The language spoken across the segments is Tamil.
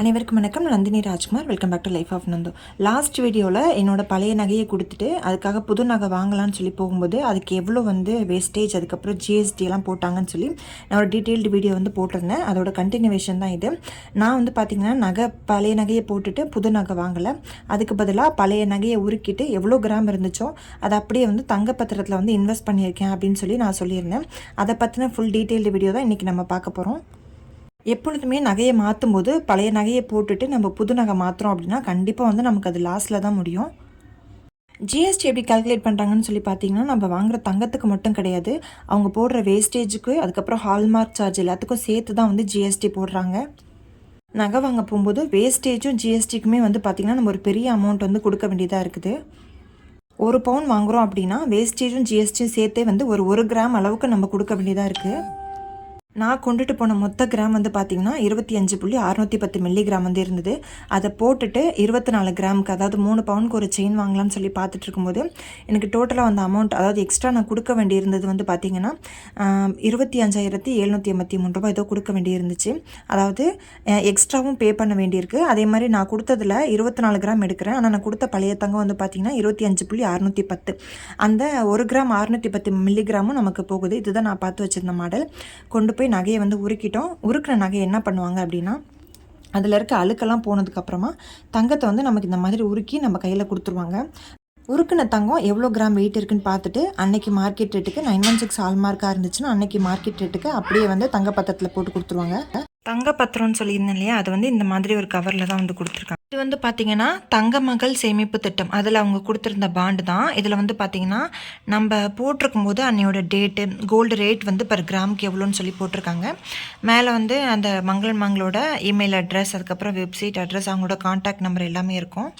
அனைவருக்கும் வணக்கம். நான் Nandini Rajkumar. Welcome back to life of Nando last வீடியோவில் என்னோட பழைய நகையை கொடுத்துட்டு அதுக்காக புது நகை வாங்கலாம்னு சொல்லி போகும்போது அதுக்கு எவ்வளோ வந்து வேஸ்டேஜ் அதுக்கப்புறம் ஜிஎஸ்டி எல்லாம் போட்டாங்கன்னு சொல்லி நான் ஒரு டீட்டெயில்டு வீடியோ வந்து போட்டிருந்தேன். அதோட கண்டினியூவேஷன் தான் இது. நான் வந்து பார்த்திங்கன்னா நகை பழைய நகையை போட்டுட்டு புது நகை வாங்கலை. அதுக்கு பதிலாக பழைய நகையை உருக்கிட்டு எவ்வளோ கிராம் இருந்துச்சோ அதை அப்படியே வந்து தங்கப்பத்திரத்தில் வந்து இன்வெஸ்ட் பண்ணியிருக்கேன் அப்படின்னு சொல்லி நான் சொல்லியிருந்தேன். அதை பற்றின ஃபுல் டீட்டெயில்டு வீடியோ தான் இன்றைக்கி நம்ம பார்க்க போகிறோம் எப்பொழுதுமே நகையை மாற்றும் போது பழைய நகையை போட்டுட்டு நம்ம புது நகை மாற்றுறோம் அப்படின்னா கண்டிப்பாக வந்து நமக்கு அது லாஸில் தான் முடியும். ஜிஎஸ்டி எப்படி கால்குலேட் பண்ணுறாங்கன்னு சொல்லி பார்த்தீங்கன்னா நம்ம வாங்குற தங்கத்துக்கு மட்டும் கிடையாது. அவங்க போடுற வேஸ்டேஜுக்கு அதுக்கப்புறம் ஹால்மார்க் சார்ஜ் எல்லாத்துக்கும் சேர்த்து தான் வந்து ஜிஎஸ்டி போடுறாங்க. நகை வாங்க போகும்போது வேஸ்டேஜும் ஜிஎஸ்டிக்குமே வந்து பார்த்திங்கன்னா நம்ம ஒரு பெரிய அமௌண்ட் வந்து கொடுக்க வேண்டியதாக இருக்குது. ஒரு பவுன் வாங்குகிறோம் அப்படின்னா வேஸ்டேஜும் ஜிஎஸ்டியும் சேர்த்தே வந்து ஒரு ஒரு கிராம் அளவுக்கு நம்ம கொடுக்க வேண்டியதாக இருக்குது நான் கொண்டுட்டு போன மொத்த கிராம் வந்து பார்த்தீங்கன்னா இருபத்தி அஞ்சு புள்ளி அறுநூற்றி பத்து மில்லி கிராம் வந்து இருந்தது. அதை போட்டுட்டு இருபத்தி நாலு கிராமுக்கு அதாவது மூணு பவுனுக்கு ஒரு செயின் வாங்கலாம்னு சொல்லி பார்த்துட்டு இருக்கும்போது எனக்கு டோட்டலாக வந்த அமௌண்ட் அதாவது எக்ஸ்ட்ரா நான் கொடுக்க வேண்டியிருந்தது வந்து பார்த்தீங்கன்னா இருபத்தி அஞ்சாயிரத்தி எழுநூற்றி எண்பத்தி மூணு ரூபாய் ஏதோ கொடுக்க வேண்டியிருந்துச்சு. அதாவது எக்ஸ்ட்ராவும் பே பண்ண வேண்டியிருக்கு. அதே மாதிரி நான் கொடுத்ததில் இருபத்தி நாலு கிராம் எடுக்கிறேன். ஆனால் நான் கொடுத்த பழைய தங்கம் வந்து பார்த்தீங்கன்னா இருபத்தி அஞ்சு புள்ளி அறுநூற்றி பத்து. அந்த ஒரு கிராம் அறுநூற்றி பத்து மில்லி கிராமும் நமக்கு போகுது. இதுதான் நான் பார்த்து வச்சுருந்த மாடல் கொண்டு போய் நகையை வந்து உருக்கிட்டோம். உருக்கிற நகையை என்ன பண்ணுவாங்க அப்படின்னா அதில் இருக்க அழுக்கெல்லாம் போனதுக்கப்புறமா தங்கத்தை வந்து நமக்கு இந்த மாதிரி உருக்கி நம்ம கையில் கொடுத்துருவாங்க. உருக்குன தங்கம் எவ்வளோ கிராம் வெயிட் இருக்குன்னு பார்த்துட்டு அன்னைக்கு மார்க்கெட் ரேட்டுக்கு நைன் ஒன் சிக்ஸ் ஹால்மார்க்காக இருந்துச்சுன்னா அன்னைக்கு மார்க்கெட் ரேட்டுக்கு அப்படியே வந்து தங்க பத்திரத்தில் போட்டு கொடுத்துருவாங்க. தங்க பத்திரம்னு சொல்லியிருந்தேன் இல்லையா? அது வந்து இந்த மாதிரி ஒரு கவரில் தான் வந்து கொடுத்துருக்காங்க. இது வந்து பார்த்தீங்கன்னா தங்க மகள் சேமிப்பு திட்டம். அதில் அவங்க கொடுத்துருந்த பாண்டு தான். இதில் வந்து பார்த்தீங்கன்னா நம்ம போட்டிருக்கும் போது அன்னையோட டேட்டு கோல்டு ரேட் வந்து பர் கிராமுக்கு எவ்வளோன்னு சொல்லி போட்டிருக்காங்க. மேலே வந்து அந்த மங்கள் மங்களோட இமெயில் அட்ரஸ் அதுக்கப்புறம் வெப்சைட் அட்ரஸ் அவங்களோட காண்டாக்ட் நம்பர் எல்லாமே இருக்கும்.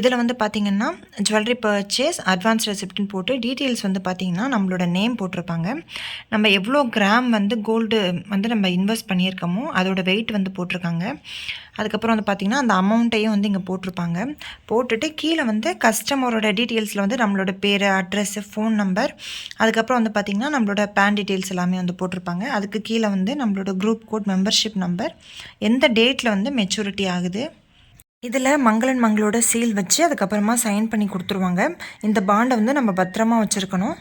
இதில் வந்து பார்த்தீங்கன்னா ஜுவல்லரி பர்ச்சேஸ் அட்வான்ஸ் ரெசிப்ட்னு போட்டு டீட்டெயில்ஸ் வந்து பார்த்தீங்கன்னா நம்மளோட நேம் போட்டிருப்பாங்க. நம்ம எவ்வளோ கிராம் வந்து கோல்டு வந்து நம்ம இன்வெஸ்ட் பண்ணியிருக்கோமோ அதோட வெயிட் வந்து போட்டிருக்காங்க. அதுக்கப்புறம் வந்து பார்த்திங்கன்னா அந்த அமௌண்ட்டையும் வந்து இங்கே போட்டிருப்பாங்க. போட்டுட்டு கீழே வந்து கஸ்டமரோட டீட்டெயில்ஸில் வந்து நம்மளோட பேர் அட்ரஸ்ஸு ஃபோன் நம்பர் அதுக்கப்புறம் வந்து பார்த்திங்கன்னா நம்மளோட பேன் டீட்டெயில்ஸ் எல்லாமே வந்து போட்டிருப்பாங்க. அதுக்கு கீழே வந்து நம்மளோட குரூப் கோட் மெம்பர்ஷிப் நம்பர் எந்த டேட்டில் வந்து மெச்சூரிட்டி ஆகுது. இதில் மங்களன் மங்களோட சீல் வச்சு அதுக்கப்புறமா சைன் பண்ணி கொடுத்துருவாங்க. இந்த பாண்டை வந்து நம்ம பத்திரமா வச்சுருக்கணும்.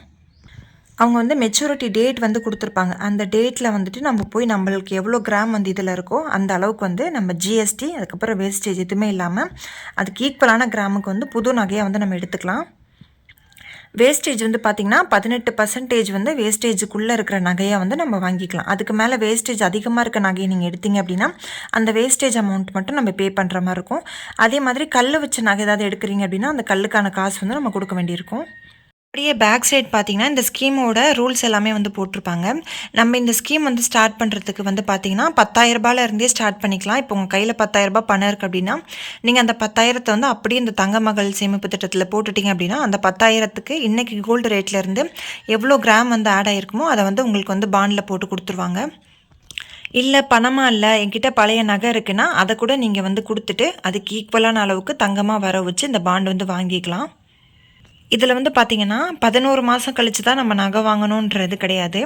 அவங்க வந்து மெச்சூரிட்டி டேட் வந்து கொடுத்துருப்பாங்க. அந்த டேட்டில் வந்துட்டு நம்ம போய் நம்மளுக்கு எவ்வளோ கிராம் வந்து இதில் இருக்கோ அந்த அளவுக்கு வந்து நம்ம ஜிஎஸ்டி அதுக்கப்புறம் வேஸ்டேஜ் எதுவுமே இல்லாமல் அதுக்கு ஈக்குவலான கிராமுக்கு வந்து புது நகையை வந்து நம்ம எடுத்துக்கலாம். வேஸ்டேஜ் வந்து பார்த்திங்கன்னா பதினெட்டு பர்சன்டேஜ் வந்து வேஸ்டேஜுக்குள்ளே இருக்கிற நகையை வந்து நம்ம வாங்கிக்கலாம். அதுக்கு மேலே வேஸ்டேஜ் அதிகமாக இருக்க நகையை நீங்கள் எடுத்தீங்க அப்படின்னா அந்த வேஸ்டேஜ் அமௌண்ட் மட்டும் நம்ம பே பண்ணுற மாதிரி இருக்கும். அதே மாதிரி கல் வச்ச நகை ஏதாவது எடுக்கிறீங்க அப்படின்னா அந்த கல்லுக்கான காசு வந்து நம்ம கொடுக்க வேண்டியிருக்கும். அப்படியே பேக் சைட் பார்த்தீங்கன்னா இந்த ஸ்கீமோட ரூல்ஸ் எல்லாமே வந்து போட்டிருப்பாங்க. நம்ம இந்த ஸ்கீம் வந்து ஸ்டார்ட் பண்ணுறதுக்கு வந்து பார்த்தீங்கன்னா பத்தாயிரம் இருந்தே ஸ்டார்ட் பண்ணிக்கலாம். இப்போ உங்கள் கையில் பத்தாயிரரூபா பணம் இருக்குது அப்படின்னா நீங்கள் அந்த பத்தாயிரத்தை வந்து அப்படியே இந்த தங்க மகள் சேமிப்பு திட்டத்தில் போட்டுட்டீங்க அப்படின்னா அந்த பத்தாயிரத்துக்கு இன்றைக்கி கோல்டு ரேட்லேருந்து எவ்வளோ கிராம் வந்து ஆட் ஆகிருக்குமோ அதை வந்து உங்களுக்கு வந்து பாண்டில் போட்டு கொடுத்துருவாங்க. இல்லை பணமாக இல்லை என்கிட்ட பழைய நகை இருக்குன்னா அதை கூட நீங்கள் வந்து கொடுத்துட்டு அதுக்கு ஈக்குவலான அளவுக்கு தங்கமாக வர வச்சு இந்த பாண்ட் வந்து வாங்கிக்கலாம். இதில் வந்து பார்த்தீங்கன்னா பதினோரு மாதம் கழிச்சு தான் நம்ம நகை வாங்கணுன்றது கிடையாது.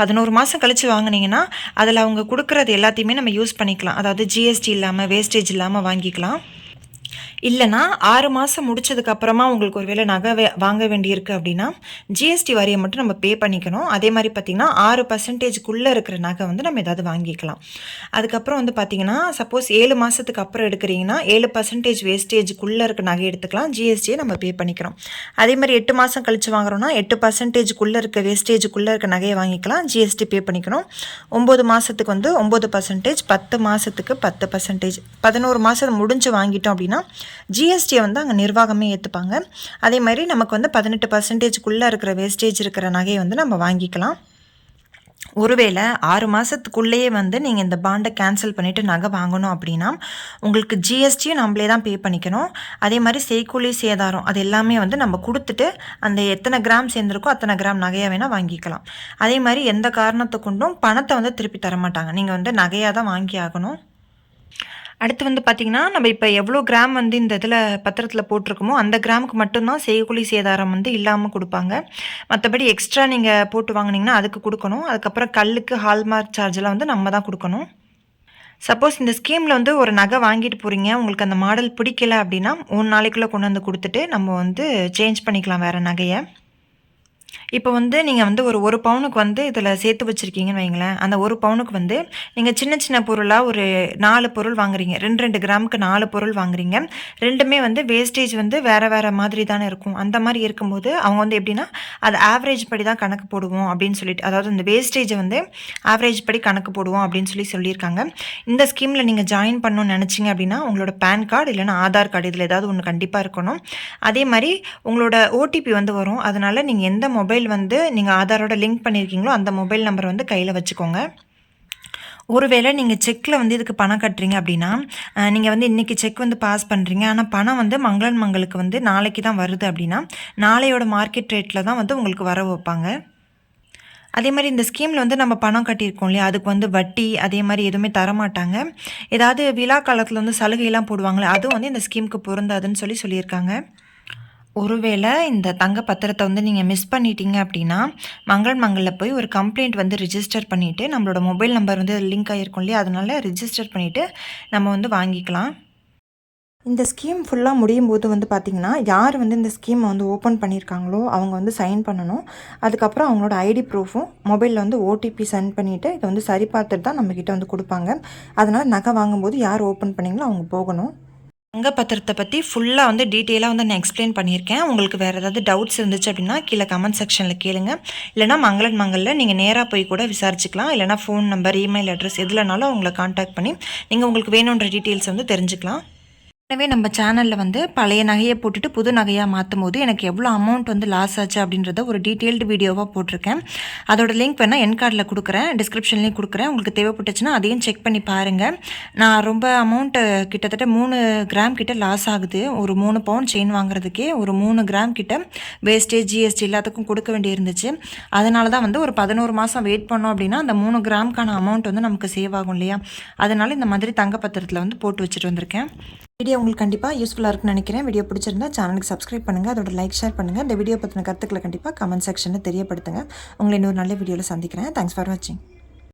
பதினோரு மாதம் கழிச்சு வாங்குனீங்கன்னா அதில் அவங்க கொடுக்குறது எல்லாத்தையுமே நம்ம யூஸ் பண்ணிக்கலாம். அதாவது ஜிஎஸ்டி இல்லாமல் வேஸ்டேஜ் இல்லாமல் வாங்கிக்கலாம். இல்லைனா ஆறு மாதம் முடிச்சதுக்கு அப்புறமா உங்களுக்கு ஒரு வேளை நகை வே- வாங்க வேண்டியிருக்கு அப்படின்னா ஜிஎஸ்டி வரியை மட்டும் நம்ம பே பண்ணிக்கணும். அதே மாதிரி பார்த்திங்கன்னா ஆறு பர்சன்டேஜ்க்குள்ளே இருக்கிற நகை வந்து நம்ம ஏதாவது வாங்கிக்கலாம். அதுக்கப்புறம் வந்து பார்த்திங்கன்னா சப்போஸ் ஏழு மாதத்துக்கு அப்புறம் எடுக்கிறீங்கன்னா ஏழு பர்சன்டேஜ் வேஸ்டேஜுக்குள்ளே இருக்க நகை எடுத்துக்கலாம். ஜிஎஸ்டியை நம்ம பே பண்ணிக்கிறோம். அதே மாதிரி எட்டு மாதம் கழிச்சு வாங்குறோம்னா எட்டு பர்சன்டேஜ்க்குள்ளே இருக்க வேஸ்டேஜுக்குள்ளே இருக்க நகையை வாங்கிக்கலாம். ஜிஎஸ்டி பே பண்ணிக்கணும். ஒம்பது மாதத்துக்கு வந்து ஒம்பது பர்சன்டேஜ் பத்து மாதத்துக்கு பத்து பர்சன்டேஜ் பதினோரு மாதம் முடிஞ்சு வாங்கிட்டோம் அப்படின்னா ஜிஎஸ்டியை வந்து அங்கே நிர்வாகமே ஏற்றுப்பாங்க அதே மாதிரி நமக்கு வந்து பதினெட்டு பர்சன்டேஜ்க்குள்ளே இருக்கிற வேஸ்டேஜ் இருக்கிற நகையை வந்து நம்ம வாங்கிக்கலாம். ஒருவேளை ஆறு மாதத்துக்குள்ளேயே வந்து நீங்கள் இந்த பாண்டை கேன்சல் பண்ணிவிட்டு நகை வாங்கணும் அப்படின்னா உங்களுக்கு ஜிஎஸ்டியும் நம்மளே தான் பே பண்ணிக்கணும். அதே மாதிரி செய்கூலி சேதாரம் அது எல்லாமே வந்து நம்ம கொடுத்துட்டு அந்த எத்தனை கிராம் சேர்ந்துருக்கோ அத்தனை கிராம் நகையாக வேணால் வாங்கிக்கலாம். அதே மாதிரி எந்த காரணத்தை கொண்டும் பணத்தை வந்து திருப்பி தர மாட்டாங்க நீங்கள் வந்து நகையாக தான் வாங்கி ஆகணும். அடுத்து வந்து பார்த்தீங்கன்னா நம்ம இப்போ எவ்வளோ கிராம் வந்து இந்த இதில் பத்திரத்தில் போட்டிருக்கோமோ அந்த கிராமுக்கு மட்டும்தான் செய்கூலி சேதாரம் வந்து இல்லாமல் கொடுப்பாங்க. மற்றபடி எக்ஸ்ட்ரா நீங்கள் போட்டு வாங்கினீங்கன்னா அதுக்கு கொடுக்கணும். அதுக்கப்புறம் கல்லுக்கு ஹால்மார்க் சார்ஜெலாம் வந்து நம்ம தான் கொடுக்கணும். சப்போஸ் இந்த ஸ்கீமில் வந்து ஒரு நகை வாங்கிட்டு போகிறீங்க உங்களுக்கு அந்த மாடல் பிடிக்கல அப்படின்னா மூணு நாளைக்குள்ளே கொண்டு வந்து கொடுத்துட்டு நம்ம வந்து சேஞ்ச் பண்ணிக்கலாம் வேறு நகையை. இப்போ வந்து நீங்கள் வந்து ஒரு ஒரு பவுனுக்கு வந்து இதில் சேர்த்து வச்சுருக்கீங்கன்னு வைங்களேன். அந்த ஒரு பவுனுக்கு வந்து நீங்கள் சின்ன சின்ன பொருளாக ஒரு நாலு பொருள் வாங்குறீங்க. ரெண்டு ரெண்டு கிராமுக்கு நாலு பொருள் வாங்குறீங்க. ரெண்டுமே வந்து வேஸ்டேஜ் வந்து வேறு வேறு மாதிரி தானே இருக்கும். அந்த மாதிரி இருக்கும்போது அவங்க வந்து எப்படின்னா அது ஆவரேஜ் படி தான் கணக்கு போடுவோம் அப்படின்னு சொல்லிட்டு அதாவது இந்த வேஸ்டேஜை வந்து ஆவரேஜ் படி கணக்கு போடுவோம் அப்படின்னு சொல்லி சொல்லியிருக்காங்க. இந்த ஸ்கீமில் நீங்கள் ஜாயின் பண்ணணும்னு நினச்சிங்க அப்படின்னா உங்களோட பேன் கார்டு இல்லைனா ஆதார் கார்டு இதில் ஏதாவது ஒன்று கண்டிப்பாக இருக்கணும். அதே மாதிரி உங்களோட ஓடிபி வந்து வரும். அதனால் நீங்கள் எந்த மொபைல் வந்து நீங்கள் ஆதாரோட லிங்க் பண்ணியிருக்கீங்களோ அந்த மொபைல் நம்பர் வந்து கையில் வச்சுக்கோங்க. ஒருவேளை நீங்கள் செக்கில் வந்து இதுக்கு பணம் கட்டுறீங்க அப்படின்னா நீங்கள் வந்து இன்றைக்கி செக் வந்து பாஸ் பண்ணுறீங்க ஆனால் பணம் வந்து மங்களன் மங்களுக்கு வந்து நாளைக்கு தான் வருது அப்படின்னா நாளையோட மார்க்கெட் ரேட்டில் தான் வந்து உங்களுக்கு வர வைப்பாங்க. அதே மாதிரி இந்த ஸ்கீமில் வந்து நம்ம பணம் கட்டியிருக்கோம் இல்லையா? அதுக்கு வந்து வட்டி அதே மாதிரி எதுவுமே தரமாட்டாங்க. ஏதாவது விழா காலத்தில் வந்து சலுகையெல்லாம் போடுவாங்களே அதுவும் வந்து இந்த ஸ்கீமுக்கு பொருந்தாதுன்னு சொல்லி சொல்லியிருக்காங்க. ஒருவேளை இந்த தங்க பத்திரத்தை வந்து நீங்கள் மிஸ் பண்ணிட்டீங்க அப்படின்னா மங்கள் மங்களில் போய் ஒரு கம்ப்ளைண்ட் வந்து ரிஜிஸ்டர் பண்ணிவிட்டு நம்மளோட மொபைல் நம்பர் வந்து லிங்க் ஆகிருக்கும் இல்லையா? அதனால் ரிஜிஸ்டர் பண்ணிவிட்டு நம்ம வந்து வாங்கிக்கலாம். இந்த ஸ்கீம் ஃபுல்லாக முடியும் போது வந்து பார்த்திங்கன்னா யார் வந்து இந்த ஸ்கீமை வந்து ஓப்பன் பண்ணியிருக்காங்களோ அவங்க வந்து சைன் பண்ணணும். அதுக்கப்புறம் அவங்களோட ஐடி ப்ரூஃபும் மொபைலில் வந்து ஓடிபி சென்ட் பண்ணிவிட்டு இதை வந்து சரி பார்த்துட்டு தான் நம்மக்கிட்ட வந்து கொடுப்பாங்க. அதனால் நகை வாங்கும்போது யார் ஓப்பன் பண்ணிங்களோ அவங்க போகணும். தங்க பத்திரத்தை பற்றி ஃபுல்லாக வந்து டீட்டெயிலாக வந்து நான் எக்ஸ்பிளைன் பண்ணியிருக்கேன். உங்களுக்கு வேறு ஏதாவது டவுட்ஸ் இருந்துச்சு அப்படின்னா கீழே கமெண்ட் செக்ஷனில் கேளுங்க. இல்லைனா மங்களன் மங்களில் நீங்கள் நேராக போய் கூட விசாரிச்சுக்கலாம். இல்லைனா ஃபோன் நம்பர் இமெயில் அட்ரஸ் எதுலனாலும் உங்களை காண்டாக்ட் பண்ணி நீங்கள் உங்களுக்கு வேணுன்ற டீட்டெயில்ஸ் வந்து தெரிஞ்சுக்கலாம். எனவே நம்ம சேனலில் வந்து பழைய நகையை போட்டுட்டு புது நகையாக மாற்றும் போது எனக்கு எவ்வளோ அமௌண்ட் வந்து லாஸ் ஆச்சு அப்படின்றத ஒரு டீட்டெயில்டு வீடியோவாக போட்டிருக்கேன். அதோட லிங்க் வேணால் என் கார்டில் கொடுக்குறேன். டிஸ்கிரிப்ஷன்லேயும் கொடுக்குறேன். உங்களுக்கு தேவைப்பட்டுச்சுன்னா அதையும் செக் பண்ணி பாருங்கள் நான் ரொம்ப அமௌண்ட்டு கிட்டத்தட்ட மூணு கிராம் கிட்ட லாஸ் ஆகுது. ஒரு மூணு பவுன் செயின் வாங்குறதுக்கே ஒரு மூணு கிராம் கிட்ட வேஸ்டேஜ் ஜிஎஸ்டி எல்லாத்துக்கும் கொடுக்க வேண்டியிருந்துச்சு. அதனால தான் வந்து ஒரு பதினோரு மாதம் வெயிட் பண்ணோம் அப்படின்னா அந்த மூணு கிராம்க்கான அமௌண்ட் வந்து நமக்கு சேவ் ஆகும் இல்லையா? அதனால் இந்த மாதிரி தங்கப்பத்திரத்தில் வந்து போட்டு வச்சுட்டு வந்திருக்கேன். வீடியோ உங்களுக்கு கண்டிப்பாக யூஸ்ஃபுல்லாக இருக்குன்னு நினைக்கிறேன். வீடியோ பிடிச்சிருந்தா சேனலுக்கு சப்ஸ்கிரைப் பண்ணுங்கள் அதோட லைக் ஷேர் பண்ணுங்கள் இந்த வீடியோ பற்றின கருத்துக்களை கண்டிப்பாக கமெண்ட் செக்ஷனில் தெரியப்படுத்துங்க. உங்களை இன்னொரு நல்ல வீடியோவில் சந்திக்கிறேன். தேங்க்ஸ் ஃபார் வாட்சிங்